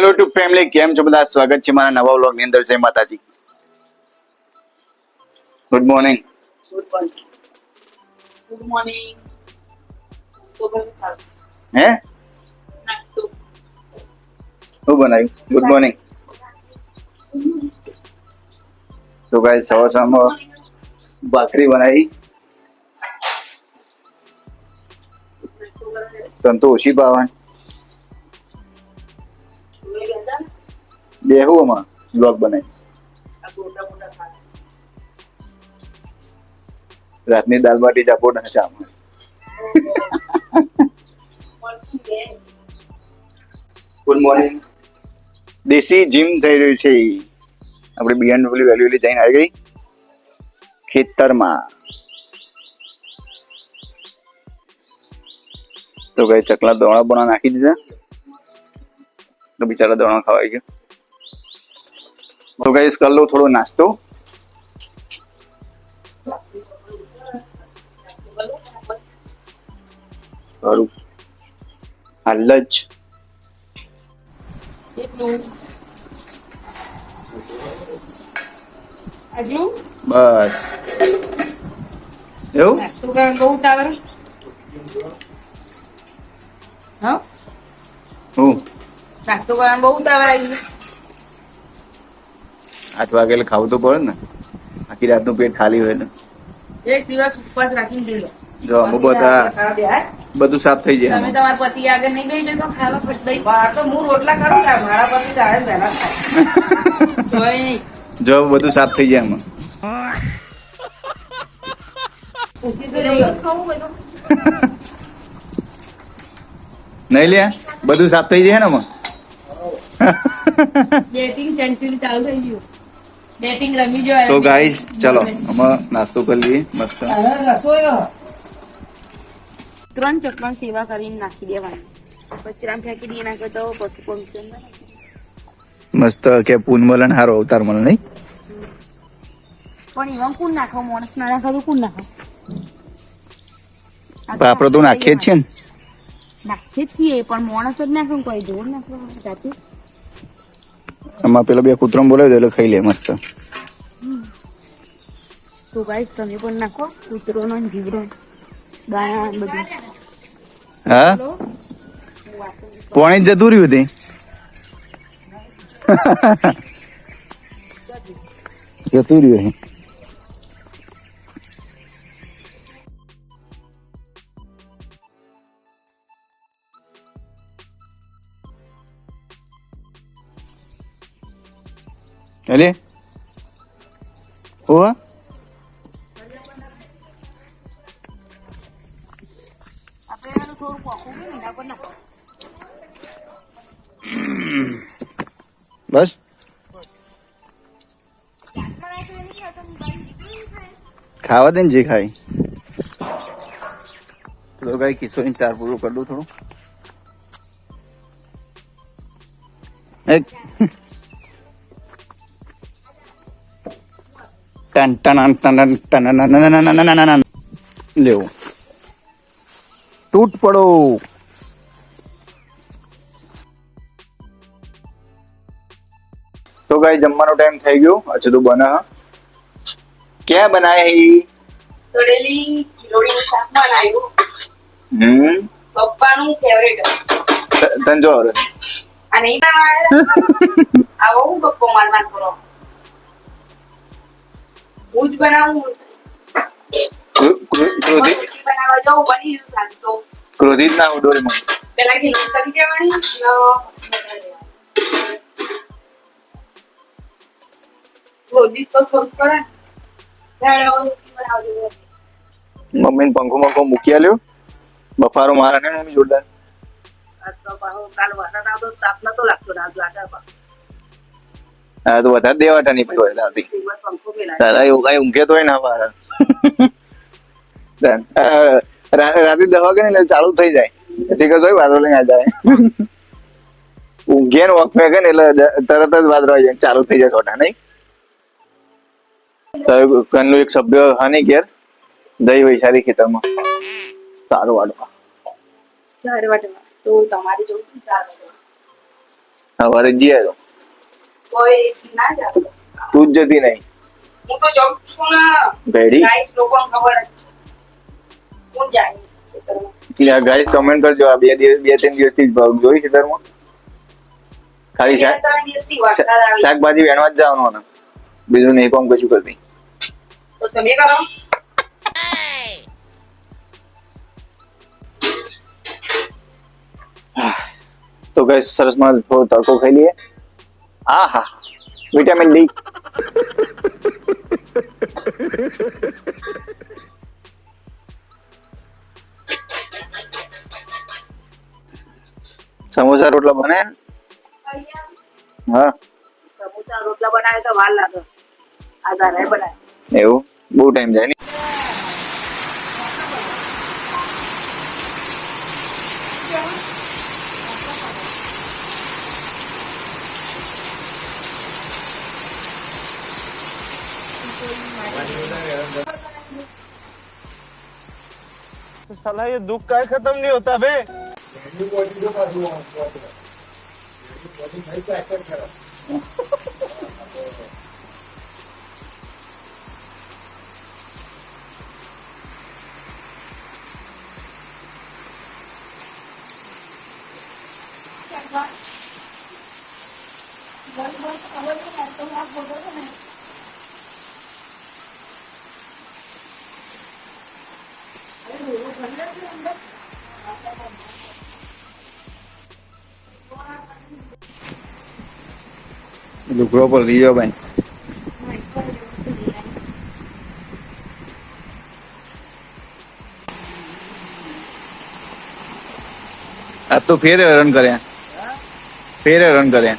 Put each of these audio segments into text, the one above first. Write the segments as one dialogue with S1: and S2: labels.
S1: Hello two family કેમ છો બધા સ્વાગત છે મારા નવા વ્લોગ ની અંદર જય માતાજી good morning
S2: good morning good morning તો બધું સારું
S1: હે
S2: નાસ્તો
S1: શું બનાવ્યું ગુડ મોર્નિંગ તો ગાય સવાર સવારમાં ભાખરી બનાવી તને તો બેહું આમાં બ્લોગ બનાવી રાતની દાળ બાટી ચાપો ના ચામાં ગુડ મોર્નિંગ દેશી જીમ થઈ રહ્યું છે આપણે બીએમડબલ્યુ વેલ્યુલી જઈને આવી ગઈ ખેતરમાં તો કઈ ચકલા દોણા બોણા નાખી દીધા તો બિચારા દોણા ખવાઈ ગયો તો કઈ કર લો થોડો નાસ્તો સારું હાલ જ
S2: એટલું હજુ
S1: બસ એવું
S2: નાસ્તો કરવાનું બહુ ઉતાવળ હા
S1: હું
S2: નાસ્તો કરવાનું બહુ ઉતાવળ આવી ગયું
S1: આઠ વાગે એટલે ખાવું તો પડે ને. આખી રાતનું પેટ ખાલી હોય ને.
S2: એક દિવસ ઉપવાસ રાખીને જોઈ લો.
S1: જો અમુ બધા બધું સાફ થઈ જાય.
S2: તમે તમારા પતિ આગળ નહીં બેસી જતો ખાવા ફટદઈ
S3: બહાર તો હું રોટલા કરું ને મારા પછી જાય વહેલા થાય
S1: જો બધું સાફ થઈ જાય આમાં નહીં લે બધું સાફ થઈ જાય ને આમાં
S2: બેટિંગ સેન્ચુરી ચાલુ થઈ ગયું.
S1: તો ગાઈસ ચલો આમાં નાસ્તો કરી લઈએ મસ્ત.
S2: ત્રણ ચટણ સેવા કરીને નાખી દેવાની. પછી રામ ફેંકી દઈએ નાખે તો પછી
S1: મસ્ત કે પૂન મળે હારો અવતાર મળે નહીં?
S2: પણ એમાં કુણ નાખો? માણસ ના નાખો તો કોણ નાખો?
S1: પણ આપણે તો નાખીએ જ છીએ ને.
S2: નાખીએ જ છીએ પણ માણસ જ નાખો કોઈ જોર નાખો જાતે
S1: આમાં પેલો બે કૂતરો બોલાવી દે એટલે ખાઈ લે મસ્ત
S2: તો ગાઈસ તમે પણ નાખો કૂતરો નો જીવડો દાણા ને બધું
S1: હા પોણી જ જતું રહ્યું તે જતું રહ્યું હે. અલે ઓ
S2: આપણે એનું થોડું પોખું કે એના પર નાખો
S1: બસ ખાવા દે ને જે ખાય તો કઈ કિસ્સો ચાર પૂરું કરી દઉં થોડું ટન ટન ટન ટન ટન ટન લેવું તૂટ પડો તો ગાઈ જમવાનો ટાઈમ થઈ ગયો અચ્છા તું બના ક્યાં બનાય હે
S2: તળેલી ખીલોડીનું શાક બનાવ્યું
S1: હમ
S2: પપ્પાનું ફેવરેટ તંજોર અને બનાવે આવો હું પપ્પો માર માર કરો હું જ બનાવું બનાવવા જાઉં બની તો
S1: ક્રોધિત ના ડોરેમોન
S2: પેલા ખીલોડી કરી દેવાની. પડે ને.
S1: પંખો પંખો મૂકી આલ્યો? બફારો મારા ને મમ્મી જોરદાર?
S3: તો કાલ વરસાદ આવતો તાપ નતો લાગતો આજ લાગે.
S1: હા તો વધારે દેવાટા નહીં
S3: પંખો મેલાય.
S1: તારા એવું કઈ ઊંઘે તો ના પાડે. રાતે દસ વાગે ને ચાલુ થઈ જાય. પછી કશું વાદરો વાદળો લઈને આ જાય ઊંઘે ને વખમે કે ને એટલે તરત જ વાદળો આવી જાય. ચાલુ થઈ જાય છોટા નહીં? ઘરનું એક સભ્ય હાની ઘેર દહીં વૈશાલી ખેતરમાં. સારું વાડવા
S2: ચાર વાટવા તો તમારે જોવું
S1: સવારે તો
S3: કોઈ ના
S1: તું જ જતી નહીં.
S3: હું તો જાઉં છું ના
S1: ભેડી?
S3: ગાઈસ લોકોને ખબર જ છે. હું જાય.
S1: ગાઈસ કમેન્ટ કરજો. આ બે દિવસ બે ત્રણ દિવસથી જ ભાવ જોઈ ખેતરમાં. ખાલી શાકભાજી વેણવા જ જવાનું ને બીજું નહીં કોમ કશું કરતી.
S3: તો તમે કરો.
S1: તો કઈ સરસમાં થોડો તડકો ખાઈ લઈએ. હા વિટામિન ડી. સમોસા રોટલા બને? હા.
S3: સમોસા રોટલા બનાવે તો વાર લાગે. આ બનાવે.
S1: એવું? બહુ ટાઈમ જાય ને?
S4: कोई साला ये दुख का खत्म नहीं होता बे।
S1: લુગડો પર લઈ જાઓ ભાઈ આ તો ફેર રન કર્યા ફેર રન કર્યા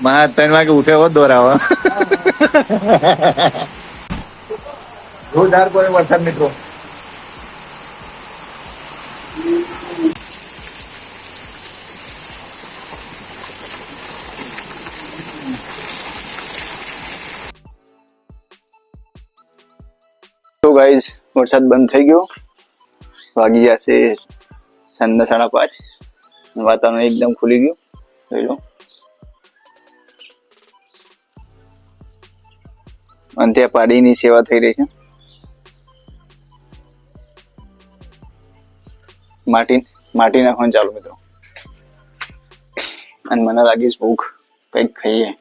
S1: માં ત્રણ વાગે ઉઠે હો દોરાવા જોરદાર પડે વરસાદ, મિત્રો. તો ગાઈઝ વરસાદ બંધ થઈ ગયો. વાગી જશે સાંજના સાડા પાંચ. વાતાવરણ એકદમ ખુલી ગયું. જોઈ લો. અંતે પાડીની સેવા થઈ રહી છે. માટી માટી નાખવાનું ચાલુ મિત્રો. અને મને લાગીશ ભૂખ કંઈક ખાઈએ.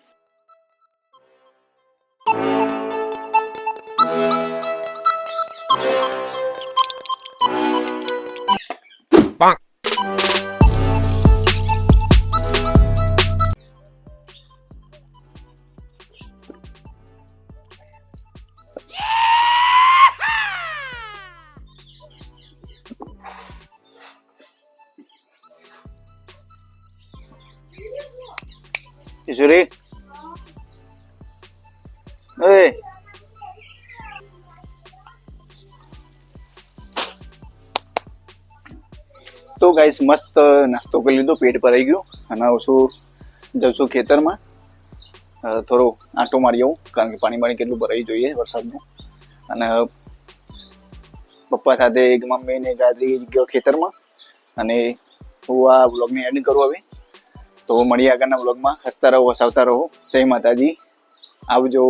S1: કિશોરી ઓય તો ગાઈસ મસ્ત નાસ્તો કરી લીધો, પેટ ભરાઈ ગયું. અને ઓછું છું ખેતરમાં. થોડો આંટો મારી આવું, કારણ કે પાણી પાણી કેટલું ભરાઈ જોઈએ વરસાદનું. અને પપ્પા સાથે મમ્મી ને ગાજરી ગયો ખેતરમાં. અને હું આ બ્લોગને એડ કરું હવે. તો મળીએ આગળના બ્લોગમાં હસતા રહો હસાવતા રહો. જય માતાજી. આવજો.